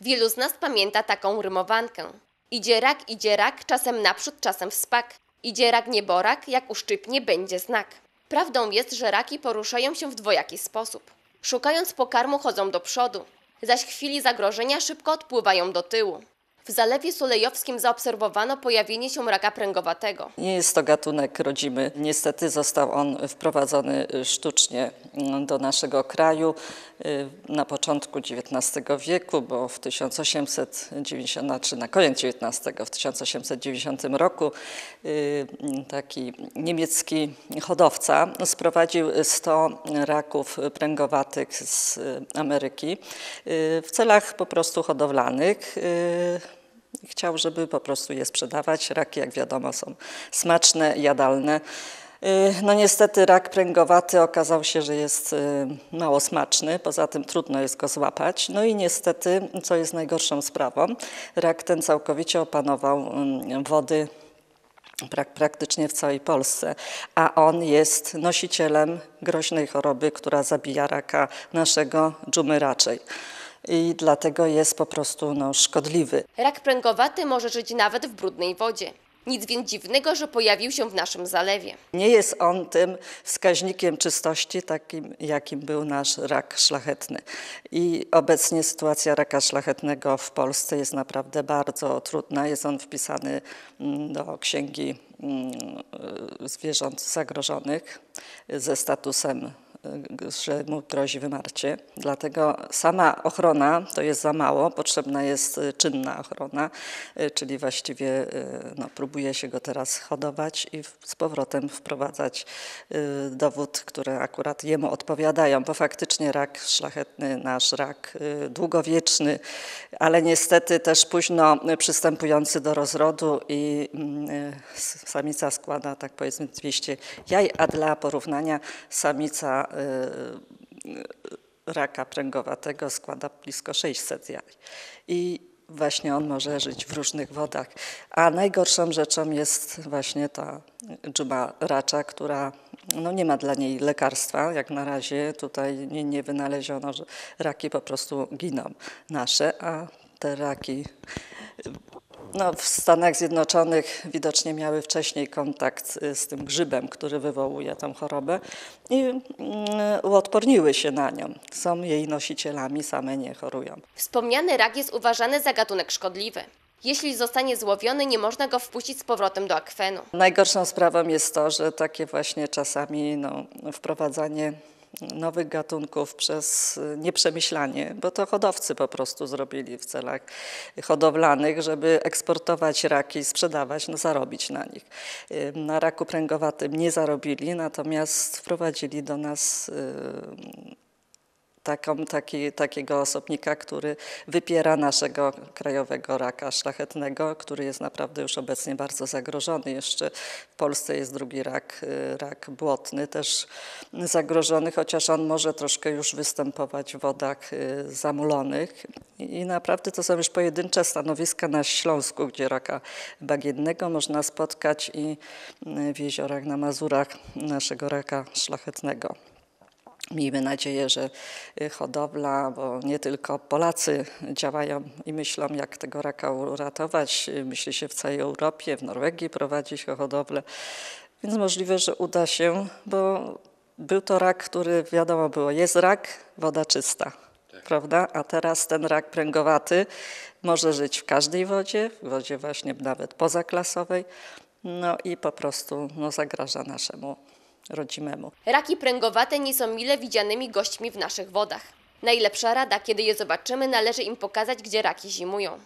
Wielu z nas pamięta taką rymowankę. Idzie rak, idzie rak, czasem naprzód, czasem w spak. Idzie rak nieborak, jak uszczypnie będzie znak. Prawdą jest, że raki poruszają się w dwojaki sposób. Szukając pokarmu chodzą do przodu, zaś w chwili zagrożenia szybko odpływają do tyłu. W Zalewie Sulejowskim zaobserwowano pojawienie się raka pręgowatego. Nie jest to gatunek rodzimy. Niestety został on wprowadzony y, sztucznie mm, do naszego kraju y, na początku XIX wieku, bo w 1890, znaczy na koniec XIX, w 1890 roku y, taki niemiecki hodowca sprowadził 100 raków pręgowatych z Ameryki w celach po prostu hodowlanych. Chciał, żeby po prostu je sprzedawać. Raki, jak wiadomo, są smaczne, jadalne. Y, no niestety rak pręgowaty okazał się, że jest y, mało smaczny, poza tym trudno jest go złapać. No i niestety, co jest najgorszą sprawą, rak ten całkowicie opanował mm, wody praktycznie w całej Polsce, a on jest nosicielem groźnej choroby, która zabija raka naszego dżumy raczej i dlatego jest po prostu no, szkodliwy. Rak pręgowaty może żyć nawet w brudnej wodzie. Nic więc dziwnego, że pojawił się w naszym zalewie. Nie jest on tym wskaźnikiem czystości, takim jakim był nasz rak szlachetny. I obecnie sytuacja raka szlachetnego w Polsce jest naprawdę bardzo trudna. Jest on wpisany mm, do księgi mm, zwierząt zagrożonych ze statusem że mu grozi wymarcie. Dlatego sama ochrona to jest za mało, potrzebna jest y, czynna ochrona, y, czyli właściwie y, no, próbuje się go teraz hodować i z powrotem wprowadzać dowód, które akurat jemu odpowiadają, bo faktycznie rak szlachetny, nasz rak długowieczny, ale niestety też późno przystępujący do rozrodu i mm, samica składa tak powiedzmy 200 jaj, a dla porównania samica raka pręgowatego składa blisko 600 jaj. I właśnie on może żyć w różnych wodach. A najgorszą rzeczą jest właśnie ta dżuma racza, która no nie ma dla niej lekarstwa. Jak na razie tutaj nie, nie wynaleziono, że raki po prostu giną nasze, a te raki no, w Stanach Zjednoczonych widocznie miały wcześniej kontakt y, z tym grzybem, który wywołuje tę chorobę i mm, uodporniły się na nią. Są jej nosicielami, same nie chorują. Wspomniany rak jest uważany za gatunek szkodliwy. Jeśli zostanie złowiony, nie można go wpuścić z powrotem do akwenu. Najgorszą sprawą jest to, że takie właśnie czasami no, wprowadzanie nowych gatunków przez nieprzemyślanie, bo to hodowcy po prostu zrobili w celach hodowlanych, żeby eksportować raki sprzedawać, no zarobić na nich. Na raku pręgowatym nie zarobili, natomiast wprowadzili do nas taką, taki, takiego osobnika, który wypiera naszego krajowego raka szlachetnego, który jest naprawdę już obecnie bardzo zagrożony. Jeszcze w Polsce jest drugi rak, y, rak błotny, też zagrożony, chociaż on może troszkę już występować w wodach y, zamulonych. I naprawdę to są już pojedyncze stanowiska na Śląsku, gdzie raka bagiennego można spotkać i y, w jeziorach na Mazurach naszego raka szlachetnego. Miejmy nadzieję, że y, hodowla, bo nie tylko Polacy działają i myślą, jak tego raka uratować. Myśli się w całej Europie, w Norwegii prowadzi się hodowlę, więc możliwe, że uda się, bo był to rak, który wiadomo było, jest rak, woda czysta, tak. prawda? A teraz ten rak pręgowaty może żyć w każdej wodzie, w wodzie właśnie nawet pozaklasowej, no i po prostu no, zagraża naszemu rodzimemu. Raki pręgowate nie są mile widzianymi gośćmi w naszych wodach. Najlepsza rada, kiedy je zobaczymy, należy im pokazać, gdzie raki zimują.